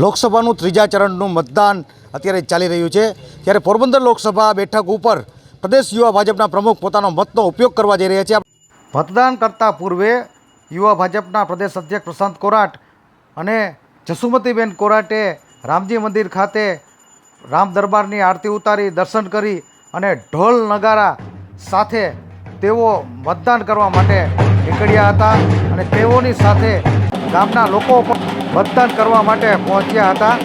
લોકસભાનું ત્રીજા ચરણનું મતદાન અત્યારે ચાલી રહ્યું છે. ત્યારે પોરબંદર લોકસભા બેઠક ઉપર પ્રદેશ યુવા ભાજપના પ્રમુખ પોતાનો મતનો ઉપયોગ કરવા જઈ રહ્યા છે. મતદાન કરતાં પૂર્વે યુવા ભાજપના પ્રદેશ અધ્યક્ષ પ્રશાંત કોરાટ અને જસુમતીબેન કોરાટે રામજી મંદિર ખાતે રામ દરબારની આરતી ઉતારી, દર્શન કરી અને ઢોલ નગારા સાથે તેઓ મતદાન કરવા માટે નીકળ્યા હતા અને તેઓની સાથે ગામના લોકો પણ મતદાન કરવા માટે પહોંચ્યા હતા.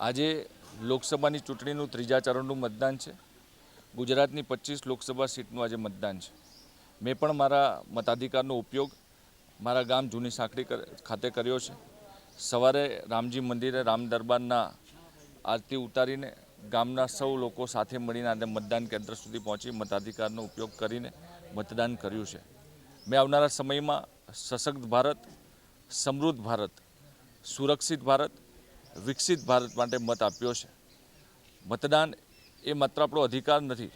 આજે લોકસભાની ચૂંટણીનું ત્રીજા ચરણનું મતદાન છે. ગુજરાતની પચીસ લોકસભા સીટનું આજે મતદાન છે. મેં પણ મારા મતાધિકારનો ઉપયોગ મારા ગામ જૂની સાંકડી ખાતે કર્યો છે. સવારે રામજી મંદિરે રામ દરબારના આરતી ઉતારીને ગામના સૌ લોકો સાથે મળીને આજે મતદાન કેન્દ્ર સુધી પહોંચી મતાધિકારનો ઉપયોગ કરીને મતદાન કર્યું છે. મેં આવનારા સમયમાં સશક્ત ભારત, સમૃદ્ધ ભારત, સુરક્ષિત ભારત, વિકસિત ભારત માટે મત આપ્યો છે. મતદાન એ માત્ર આપણો અધિકાર નથી,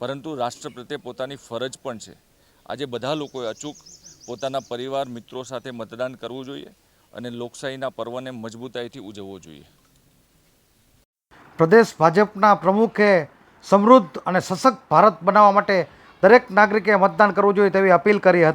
પરંતુ રાષ્ટ્ર પ્રત્યે પોતાની ફરજ પણ છે. આજે બધા લોકોએ અચૂક પોતાના પરિવાર મિત્રો સાથે મતદાન કરવું જોઈએ અને લોકશાહીના પર્વને મજબૂતાઈથી ઉજવવો જોઈએ. પ્રદેશ ભાજપના પ્રમુખે સમૃદ્ધ અને સશક્ત ભારત બનાવવા માટે દરેક નાગરિકે મતદાન કરવું જોઈએ તેવી અપીલ કરી હતી.